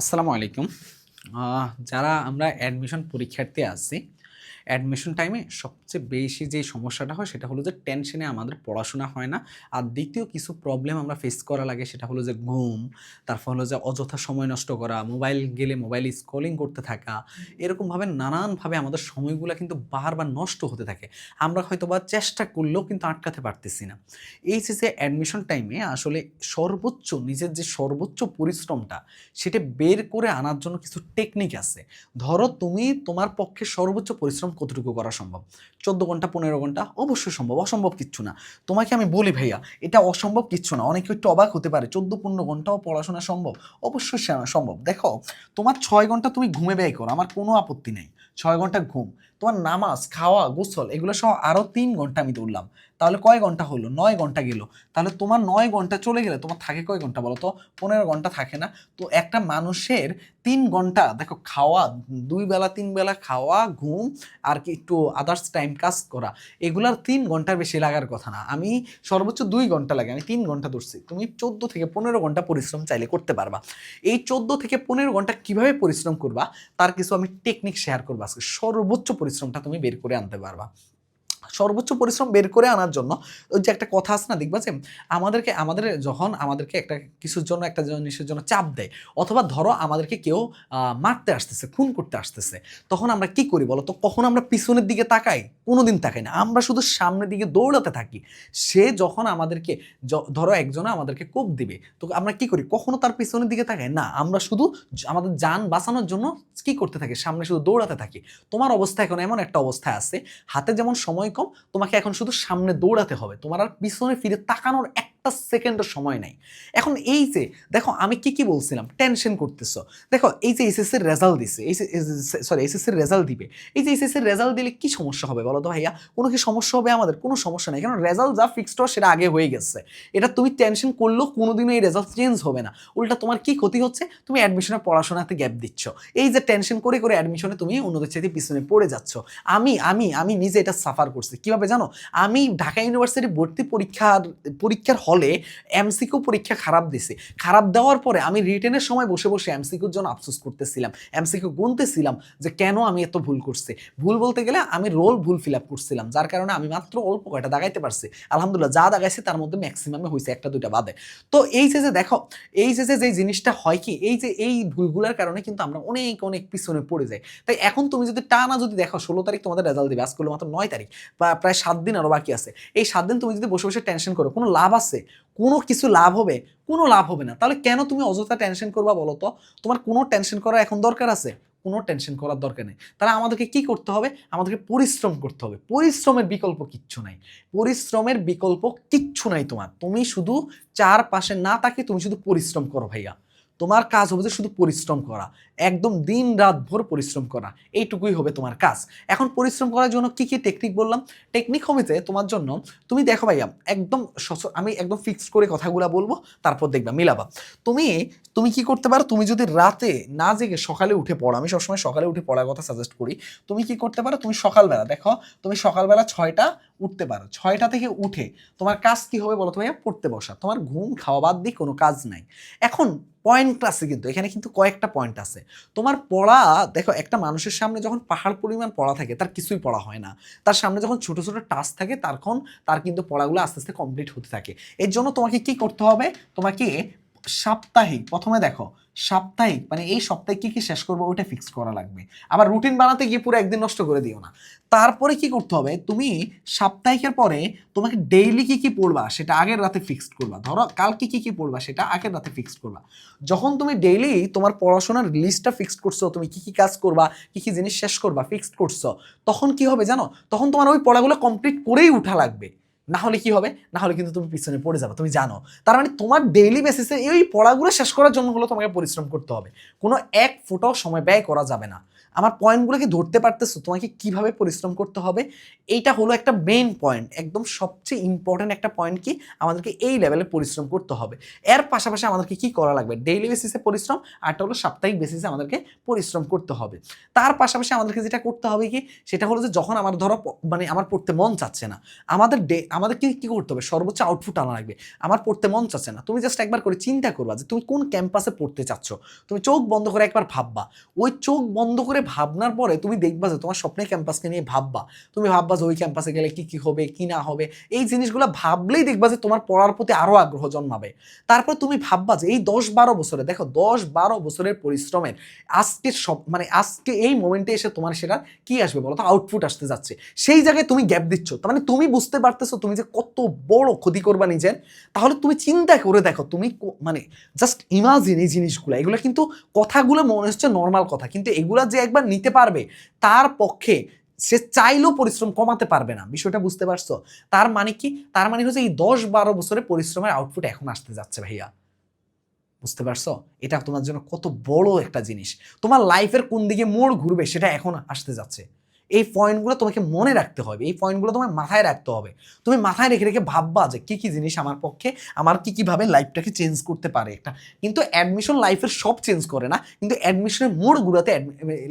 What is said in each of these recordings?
আসসালামু আলাইকুম। যারা আমরা অ্যাডমিশন পরীক্ষার্থী আছি অ্যাডমিশন টাইমে সবচেয়ে বেশি যে সমস্যাটা হয়, সেটা হলো যে টেনশনে আমাদের পড়াশোনা হয় না। আর দ্বিতীয় কিছু প্রবলেম আমরা ফেস করা লাগে, সেটা হলো যে ঘুম, তারপর হলো যে অযথা সময় নষ্ট করা মোবাইল গেলে মোবাইল স্ক্রলিং করতে থাকা, এরকমভাবে নানানভাবে আমাদের সময়গুলো কিন্তু বারবার নষ্ট হতে থাকে। আমরা হয়তো বা চেষ্টা করলেও কিন্তু আটকাতে পারতেছি না। এই যে যে অ্যাডমিশন টাইমে আসলে সর্বোচ্চ, নিজের যে সর্বোচ্চ পরিশ্রমটা, সেটা বের করে আনার জন্য কিছু টেকনিক আছে। ধরো তুমি তোমার পক্ষে সর্বোচ্চ পরিশ্রম কতটুকু করা সম্ভব? চোদ্দ ঘণ্টা, পনেরো ঘণ্টা? অবশ্যই সম্ভব, অসম্ভব কিচ্ছু না। তোমাকে আমি বলি ভাইয়া, এটা অসম্ভব কিচ্ছু না। অনেকে একটু অবাক হতে পারে, চোদ্দ, পনেরো ঘন্টাও পড়াশোনা সম্ভব? অবশ্যই সম্ভব। দেখো, তোমার ছয় ঘণ্টা তুমি ঘুমে ব্যয় করো, আমার কোনো আপত্তি নেই। ছয় ঘণ্টা ঘুম। তোমার নামাজ, খাওয়া, গোসল, এগুলো সহ আরও তিন ঘণ্টা আমি তুললাম তাহলে কয় ঘণ্টা হলো? নয় ঘণ্টা গেল। তাহলে তোমার নয় ঘণ্টা চলে গেলে তোমার থাকে কয় ঘণ্টা বলো তো? পনেরো ঘণ্টা থাকে না। তো একটা মানুষের তিন ঘণ্টা, দেখো খাওয়া, দুই বেলা, তিন বেলা খাওয়া, ঘুম, আর কি একটু আদার্স টাইম কাজ করা, এগুলার তিন ঘণ্টার বেশি লাগার কথা না। আমি সর্বোচ্চ দুই ঘণ্টা লাগে, আমি তিন ঘণ্টা ধরছি তুমি চোদ্দ থেকে পনেরো ঘণ্টা পরিশ্রম চাইলে করতে পারবা। এই চোদ্দ থেকে পনেরো ঘণ্টা কীভাবে পরিশ্রম করবা? তার কিছু আমি টেকনিক শেয়ার করব আজকে। সর্বোচ্চ পরিশ্রমটা তুমি বের করে আনতে পারবা। সর্বোচ্চ পরিশ্রম বের করে আনার জন্য ওই যে একটা কথা আছে না, দেখবা যে আমাদেরকে, আমাদের যখন আমাদেরকে একটা কিছুর জন্য, একটা জিনিসের জন্য চাপ দেয়, অথবা ধরো আমাদেরকে কেউ মারতে আসতেছে, খুন করতে আসতেছে, তখন আমরা কি করি বলো তো? কখন আমরা পিছনের দিকে তাকাই? কোনোদিন তাকাই না। আমরা শুধু সামনের দিকে দৌড়াতে থাকি। সে যখন আমাদেরকে ধরো একজনে আমাদেরকে কোপ দিবে, তো আমরা কি করি? কখনো তার পিছনের দিকে তাকাই? না, আমরা শুধু আমাদের যান বাঁচানোর জন্য কি করতে থাকি? সামনে শুধু দৌড়াতে থাকি। তোমার অবস্থা এখন এমন একটা অবস্থায় আছে, হাতে যেমন সময় কম তোমাকে এখন শুধু সামনে দৌড়াতে হবে। তোমার আর পিছনে ফিরে তাকানোর একটা সেকেন্ডের সময় নাই। এখন এই যে, দেখো আমি কি কি বলছিলাম? টেনশন করতেছো। দেখো এই যে এসএসসির রেজাল্ট দিছে, এই সরি এসএসসির রেজাল্ট দিবে। এই যে এসএসসির রেজাল্ট দিলে কি সমস্যা হবে বলো তো ভাইয়া? কোনো কি সমস্যা হবে আমাদের? কোনো সমস্যা নেই। কারণ রেজাল্ট যা ফিক্সড হওয়া সেটা আগে হয়ে গেছে। এটা তুমি টেনশন করলেও কোনোদিনও এই রেজাল্ট চেঞ্জ হবে না। উল্টা তোমার কি ক্ষতি হচ্ছে? তুমি অ্যাডমিশনে পড়াশোনাতে গ্যাপ দিচ্ছ। এই যে টেনশন করে করে অ্যাডমিশনে তুমি অন্যদের চাইতে পিছনে পড়ে যাচ্ছ। আমি আমি আমি নিজে এটা সাফার করছি। কীভাবে জানো? আমি ঢাকা ইউনিভার্সিটি ভর্তি পরীক্ষার পরীক্ষার হলে এমসিকিউ পরীক্ষা খারাপ দিছে। খারাপ দেওয়ার পরে আমি রিটেনের সময় বসে বসে এমসিকিউর জন্য আফসোস করতেছিলাম। এমসিকিউ গুনতেছিলাম যে কেন আমি এত ভুল করছি। ভুল বলতে গেলে আমি রোল ভুল ফিল আপ করছিলাম, যার কারণে আমি মাত্র অল্প কয়টা দাগাইতে পারছি। আলহামদুলিল্লাহ, যা দাগাইছি তার মধ্যে ম্যাক্সিমামে হয়েছে একটা দুইটা বাদে। তো এই যে যে দেখো, এই যে যে জিনিসটা হয় কি, এই যে, এই ভুলগুলোর কারণে কিন্তু আমরা অনেক অনেক পিছনে পড়ে যাই। তাই এখন তুমি যদি টানা যদি দেখো, ষোলো তারিখ তোমাদের রেজাল্ট দিবে, আজকে হলো মাত্র নয় তারিখ, বা প্রায় সাত দিন আরও বাকি আছে। এই সাত দিন তুমি যদি বসে বসে টেনশন করো, কোনো লাভ আছে? কোনো কিছু লাভ হবে, কোনো লাভ হবে না। তাহলে কেন তুমি অযথা টেনশন করবা বলো তো? তোমার কোনো টেনশন করা এখন দরকার আছে? কোনো টেনশন করার দরকার নেই। তাহলে আমাদেরকে কি করতে হবে? আমাদেরকে পরিশ্রম করতে হবে। পরিশ্রমের বিকল্প কিচ্ছু নাই। পরিশ্রমের বিকল্প কিচ্ছু নাই তোমার। তুমি শুধু চারপাশে না তাকে তুমি শুধু পরিশ্রম করো ভাইয়া। তোমার কাজ হবে যে শুধু পরিশ্রম করা। একদম দিন রাত ভোর পরিশ্রম করা। এইটুকুই হবে তোমার কাজ। এখন পরিশ্রম করার জন্য কি কি টেকনিক বললাম? টেকনিক হবে যে তোমার জন্য, তুমি দেখো ভাইয়া, একদম আমি একদম ফিক্স করে কথাগুলো বলব, তারপর দেখবা, মিলাবা। তুমি তুমি কি করতে পারো? তুমি যদি রাতে না জেগে সকালে উঠে পড়ো, আমি সবসময় সকালে উঠে পড়ার কথা সাজেস্ট করি, তুমি কি করতে পারো? তুমি সকালবেলা, দেখো, তুমি সকালবেলা ছয়টা উঠতে পারো। ছয়টা থেকে উঠে তোমার কাজ কি হবে বলো তো ভাইয়া? পড়তে বসা। তোমার ঘুম খাওয়া বাদ দিয়ে কোনো কাজ নাই। এখন পয়েন্ট ক্লাসে কিন্তু, এখানে কিন্তু কয়েকটা পয়েন্ট আছে। তোমার পড়া, দেখো একটা মানুষের সামনে যখন পাহাড় পরিমাণ পড়া থাকে, তার কিছুই পড়া হয় না। তার সামনে যখন ছোটো ছোটো টাস্ক থাকে তখন তার কিন্তু পড়াগুলো আস্তে আস্তে কমপ্লিট হতে থাকে। এর জন্য তোমাকে কি করতে হবে? তোমাকে সাপ্তাহিক, প্রথমে দেখো সাপ্তাহিক মানে এই সপ্তাহে কি কি শেষ করব ওইটা ফিক্স করা লাগবে। আবার রুটিন বানাতে গিয়ে পুরো একদিন নষ্ট করে দিও না। তারপরে কি করতে হবে? তুমি সাপ্তাহিকের পরে তোমাকে ডেইলি কি কি পড়বা সেটা আগের রাতে ফিক্সড করবা। ধরো কালকে কি কি পড়বা সেটা আগের রাতে ফিক্সড করবা। যখন তুমি ডেইলি তোমার পড়াশোনার লিস্টটা ফিক্সড করছ, তুমি কি কি কাজ করবা, কি কি জিনিস শেষ করবা ফিক্সড করছ, তখন কি হবে জানো? তখন তোমার ওই পড়াগুলো কমপ্লিট করেই উঠা লাগবে। না হলে কি হবে? না হলে কিন্তু তুমি পিছনে পড়ে যাবে, তুমি জানো। তার মানে তোমার ডেইলি বেসিসে এই পড়াগুলো শেষ করার জন্য হলো তোমাকে পরিশ্রম করতে হবে। কোনো এক ফোটাও সময় ব্যয় করা যাবে না। আমার পয়েন্টগুলোকে ধরতে পারতেছো, তোমাকে কীভাবে পরিশ্রম করতে হবে? এইটা হলো একটা মেইন পয়েন্ট একদম সবচেয়ে ইম্পর্ট্যান্ট একটা পয়েন্ট কি? আমাদেরকে এই লেভেলে পরিশ্রম করতে হবে। এর পাশাপাশি আমাদেরকে কি করা লাগবে? ডেইলি বেসিসে পরিশ্রম আরটা হলো সাপ্তাহিক বেসিসে আমাদেরকে পরিশ্রম করতে হবে। তার পাশাপাশি আমাদেরকে যেটা করতে হবে কি? সেটা হলো যে যখন আমার ধরো মানে আমার পড়তে মন চাচ্ছে না, আমাদের ডে আমাদের কি কি করতে হবে? সর্বোচ্চ আউটপুট আনা লাগবে। আমার পড়তে মন চাচ্ছে না, তুমি জাস্ট একবার করে চিন্তা করবা যে তুমি কোন ক্যাম্পাসে পড়তে চাচ্ছ? তুমি চোখ বন্ধ করে একবার ভাববা। ওই চোখ বন্ধ করে ভাবনার পরে তুমি দেখবা যে তোমার স্বপ্নের ক্যাম্পাসকে নিয়ে ভাববা। তুমি ভাববা যে ওই ক্যাম্পাসে গেলে কি কি হবে, কি না হবে। এই জিনিসগুলো ভাবলেই দেখবা যে তোমার পড়ার প্রতি আরও আগ্রহ জন্মাবে। তারপর তুমি ভাববা যে এই দশ বারো বছরে, দেখো দশ বারো বছরের পরিশ্রমের আজকে সব মানে আজকে এই মোমেন্টে এসে তোমার সেটা কি আসবে বলো তো? আউটপুট আসতে যাচ্ছে। সেই জায়গায় তুমি গ্যাপ দিচ্ছ। তার মানে তুমি বুঝতে পারতেছো তুমি যে কত বড় ক্ষতি করবা নিজের। তাহলে তুমি চিন্তা করে দেখো তুমি মানে জাস্ট ইমাজিন এই জিনিসগুলো। এগুলো কিন্তু কথাগুলো মনে হচ্ছে নর্মাল কথা। কিন্তু এগুলা যে একবার নিতে পারবে, তার পক্ষে সে চাইলেও পরিশ্রম কমাতে পারবে না। বিষয়টা বুঝতে পারছ? তার মানে কি? তার মানে হচ্ছে এই দশ বারো বছরে পরিশ্রমের আউটপুট এখন আসতে যাচ্ছে ভাইয়া। বুঝতে পারছ? এটা তোমার জন্য কত বড় একটা জিনিস। তোমার লাইফের কোন দিকে মোড় ঘুরবে সেটা এখন আসতে যাচ্ছে। এই পয়েন্টগুলো তোমাকে মনে রাখতে হবে, এই পয়েন্টগুলো তোমার মাথায় রাখতে হবে। তুমি মাথায় রেখে রেখে ভাববা যে কী কী জিনিস আমার পক্ষে, আমার কী কীভাবে লাইফটাকে চেঞ্জ করতে পারে একটা। কিন্তু অ্যাডমিশন লাইফের সব চেঞ্জ করে না, কিন্তু অ্যাডমিশনের মোড় গুলাতে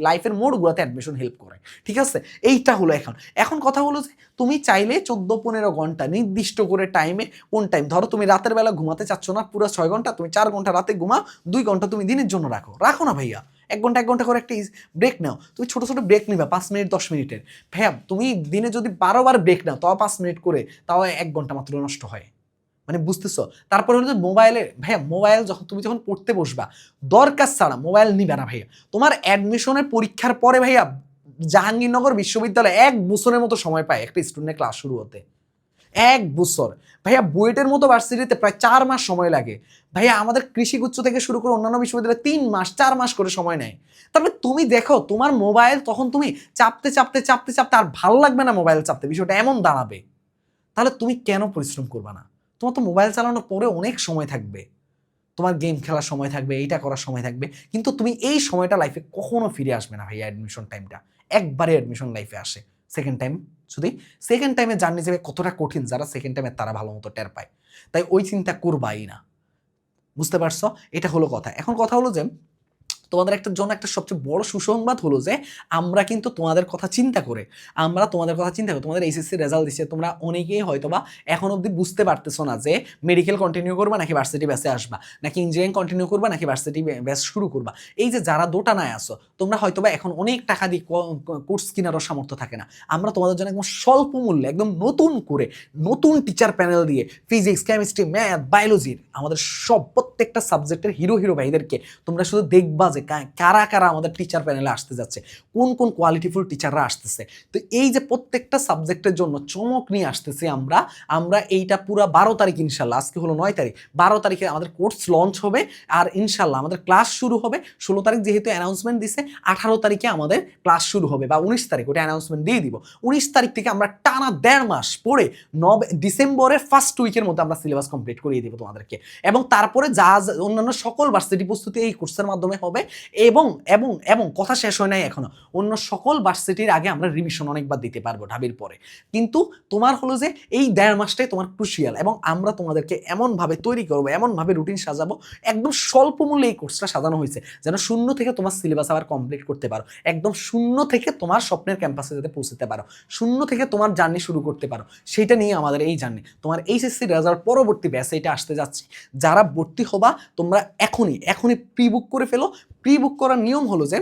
লাইফের মোড় গুলাতে অ্যাডমিশন হেল্প করে, ঠিক আছে? এইটা হলো এখন। এখন কথা হলো যে, তুমি চাইলে চোদ্দ পনেরো ঘণ্টা নির্দিষ্ট করে টাইমে কোন টাইম ধরো তুমি রাতের বেলা ঘুমাতে চাচ্ছ না, পুরো ছয় ঘণ্টা, তুমি চার ঘণ্টা রাতে ঘুমাও, দুই ঘণ্টা তুমি দিনের জন্য রাখো। রাখো না ভাইয়া। এক ঘণ্টা এক ঘণ্টা করে একটা ব্রেক নাও। তুমি ছোটো ছোটো ব্রেক নিবা পাঁচ মিনিট, দশ মিনিটের। ভাইয়া তুমি দিনে যদি বারো বার ব্রেক নাও, তাও পাঁচ মিনিট করে, তাও এক ঘণ্টা মাত্র নষ্ট হয়। মানে বুঝতেছো? তারপরে হলো যে মোবাইলে ভাইয়া মোবাইল যখন, তুমি যখন পড়তে বসবা, দরকার ছাড়া মোবাইল নিবে না ভাইয়া। তোমার অ্যাডমিশনের পরীক্ষার পরে ভাইয়া জাহাঙ্গীরনগর বিশ্ববিদ্যালয়ে এক বছরের মতো সময় পায় একটা স্টুডেন্টের ক্লাস শুরু হতে। এক বছর। ভাইয়া, বুয়েটের মতো ভার্সিটিতে প্রায় চার মাস সময় লাগে। ভাইয়া, আমাদের কৃষিগুচ্ছ থেকে শুরু করে অন্যান্য বিশ্ববিদ্যালয়ে তিন মাস, চার মাস করে সময় নেয়। তারপরে তুমি দেখো, তোমার মোবাইল তখন তুমি চাপতে চাপতে চাপতে চাপতে আর ভালো লাগবে না মোবাইল চাপতে, বিষয়টা এমন দাঁড়াবে। তাহলে তুমি কেন পরিশ্রম করবে না? তোমার তো মোবাইল চালানোর পরে অনেক সময় থাকবে। তোমার গেম খেলার সময় থাকবে, এইটা করার সময় থাকবে। কিন্তু তুমি এই সময়টা লাইফে কখনো ফিরে আসবে না ভাইয়া অ্যাডমিশন টাইমটা একবারে অ্যাডমিশন লাইফে আসে। সেকেন্ড টাইম যদি সেকেন্ড টাইমে জার্নি যাবে, কতটা কঠিন? যারা সেকেন্ড টাইমে তারা ভালো মতো টের পায়। তাই ওই চিন্তা করবাই না। বুঝতে পারছ? এটা হলো কথা। এখন কথা হলো যে তোমাদের একটা জন্য একটা সবচেয়ে বড় সুসংবাদ হলো যে, আমরা কিন্তু তোমাদের কথা চিন্তা করে, আমরা তোমাদের কথা চিন্তা করে, তোমাদের এইচএসসি রেজাল্ট দিচ্ছে, তোমরা অনেকেই হয়তো বা এখন অবধি বুঝতে পারতেছো না যে মেডিকেল কন্টিনিউ করবা নাকি ভার্সিটি ব্যাসে আসবা, নাকি ইঞ্জিনিয়ারিং কন্টিনিউ করবা নাকি ভার্সিটি ব্যাস শুরু করবা। এই যে যারা দোটানায় আসো তোমরা হয়তো বা এখন অনেক টাকা দিয়ে কোর্স কেনারও সামর্থ্য থাকে না। আমরা তোমাদের জন্য একদম স্বল্প মূল্যে, একদম নতুন করে, নতুন টিচার প্যানেল দিয়ে ফিজিক্স কেমিস্ট্রি ম্যাথ বায়োলজির আমাদের সব প্রত্যেকটা সাবজেক্টের হিরো হিরো ভাইদেরকে তোমরা শুধু দেখবা যে কা- কারা কারা আমাদের টিচার প্যানেলে আসতে যাচ্ছে, কোন কোন কোয়ালিটিফুল টিচাররা আসতেছে। তো এই যে প্রত্যেকটা সাবজেক্টের জন্য চমক নিয়ে আসতেছি আমরা আমরা এইটা পুরো বারো তারিখ ইনশাল্লাহ, আজকে হলো নয় তারিখ, বারো তারিখে আমাদের কোর্স লঞ্চ হবে, আর ইনশাল্লাহ আমাদের ক্লাস শুরু হবে, ষোলো তারিখ যেহেতু অ্যানাউন্সমেন্ট দিছে, আঠারো তারিখে আমাদের ক্লাস শুরু হবে, বা উনিশ তারিখ ওটা অ্যানাউন্সমেন্ট দিয়ে দিব। উনিশ তারিখ থেকে আমরা টানা দেড় মাস পরে নব ডিসেম্বরের ফার্স্ট উইকের মধ্যে আমরা সিলেবাস কমপ্লিট করিয়ে দিব তোমাদেরকে। এবং তারপরে যা যা অন্যান্য সকল ভার্সিটি প্রস্তুতি এই কোর্সের মাধ্যমে হবে এবং এবং এবং কথা শেষ হয় নাই এখনও। অন্য সকল ভার্সিটির আগে আমরা রিভিশন অনেকবার দিতে পারব ঢাবির পরে। কিন্তু তোমার হলো যে এই দেড় মাসটাই তোমার ক্রুশিয়াল এবং আমরা তোমাদেরকে এমনভাবে তৈরি করব, এমনভাবে রুটিন সাজাবো, একদম স্বল্প মূল্যে এই কোর্সটা সাজানো হয়েছে, যেন শূন্য থেকে তোমার সিলেবাস আবার কমপ্লিট করতে পারো। একদম শূন্য থেকে তোমার স্বপ্নের ক্যাম্পাসে যাতে পৌঁছতে পারো। শূন্য থেকে তোমার জার্নি শুরু করতে পারো। সেটা নিয়ে আমাদের এই জার্নি তোমার এইচএসসি রেজাল্ট পরবর্তী ব্যাসে এটা আসতে যাচ্ছে। যারা ভর্তি হবা, তোমরা এখনই এখনই প্রি বুক করে ফেলো। প্রি বুক করার নিয়ম হলো যে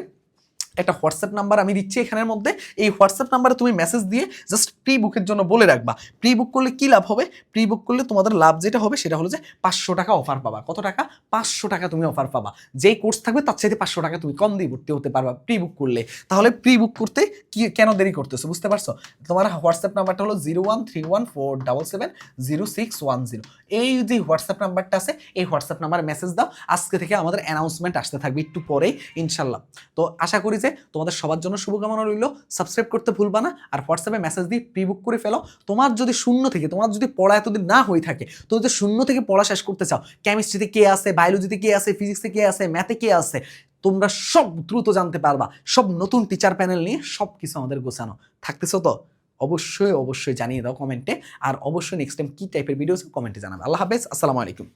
একটা হোয়াটসঅ্যাপ নাম্বার আমি দিচ্ছি এখানের মধ্যে। এই হোয়াটসঅ্যাপ নাম্বারে তুমি মেসেজ দিয়ে জাস্ট প্রি বুকের জন্য বলে রাখবা। প্রি বুক করলে কী লাভ হবে? প্রি বুক করলে তোমাদের লাভ যেটা হবে সেটা হলো যে পাঁচশো টাকা অফার পাবা। কত টাকা? পাঁচশো টাকা তুমি অফার পাবা। যেই কোর্স থাকবে তার চাইতে পাঁচশো টাকা তুমি কম দিয়ে ভর্তি হতে পারবা প্রি বুক করলে। তাহলে প্রি বুক করতে কি, কেন দেরি করতেছো বুঝতে পারছ? তোমার হোয়াটসঅ্যাপ নাম্বারটা হলো zero one three one four double seven zero six one zero এই যে হোয়াটসঅ্যাপ নাম্বারটা আছে, এই হোয়াটসঅ্যাপ নাম্বারে মেসেজ দাও। আজকে থেকে আমাদের অ্যানাউন্সমেন্ট আসতে থাকবে একটু পরেই, ইনশাল্লাহ। তো আশা করি যে হয়েছে তোমাদের সবার জন্য শুভকামনা রইল। সাবস্ক্রাইব করতে ভুলবা না আর হোয়াটসঅ্যাপে মেসেজ দিয়ে প্রি বুক করে ফেলো। তোমার যদি শূন্য থেকে, তোমার যদি পড়া এতদিন না হয়ে থাকে, তুমি যদি শূন্য থেকে পড়া শেষ করতে চাও কেমিস্ট্রিতে কে আছে বায়োলজিতে কে আছে ফিজিক্সে কে আছে ম্যাথে কে আছে, তোমরা সব দ্রুত জানতে পারবা। সব নতুন টিচার প্যানেল নিয়ে সব কিছু আমাদের গোছানো। থাকতেছো তো? অবশ্যই অবশ্যই জানিয়ে দাও কমেন্টে আর অবশ্যই নেক্সট টাইম কী টাইপের ভিডিওস কমেন্টে জানাবে। আল্লাহ হাফেজ, আসসালামু আলাইকুম।